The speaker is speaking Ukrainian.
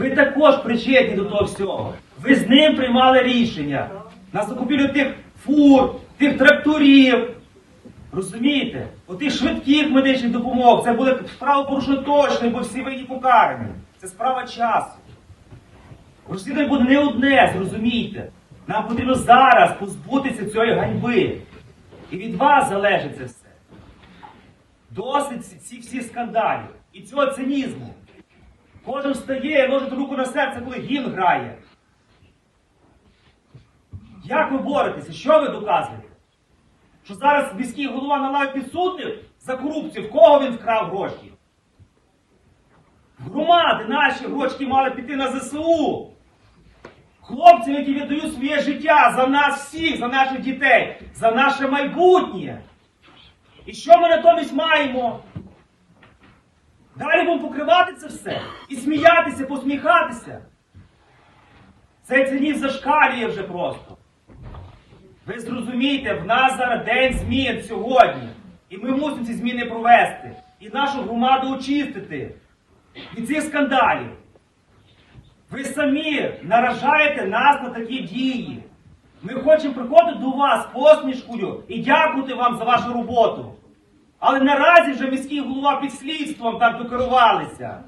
Ви також причетні до того всього. Ви з ним приймали рішення на закупівлю тих фур, тих тракторів. Розумієте? Отих швидких медичних допомог. Це буде справа порушена точно, бо всі винні покарані. Це справа часу. Розслідування буде не одне, зрозумійте. Нам потрібно зараз позбутися цієї ганьби. І від вас залежить це все. Досить ці- всі скандалів і цього цинізму. Кожен встає і ложить руку на серце, коли гімн грає. Як ви боретеся? Що ви доказуєте? Що зараз міський голова на лаві підсудних за корупцію, в кого він вкрав гроші? Громади наші гроші мали піти на ЗСУ. Хлопцям, які віддають своє життя за нас всіх, за наших дітей, за наше майбутнє. І що ми натомість маємо? Далі покривати це все і сміятися, посміхатися. Цей цинізм зашкалює вже просто. Ви зрозумієте, в нас зараз день змін сьогодні. І ми мусимо ці зміни провести. І нашу громаду очистити від цих скандалів. Ви самі наражаєте нас на такі дії. Ми хочемо приходити до вас посмішкою і дякувати вам за вашу роботу. Але наразі вже міський голова під слідством так докерувалися.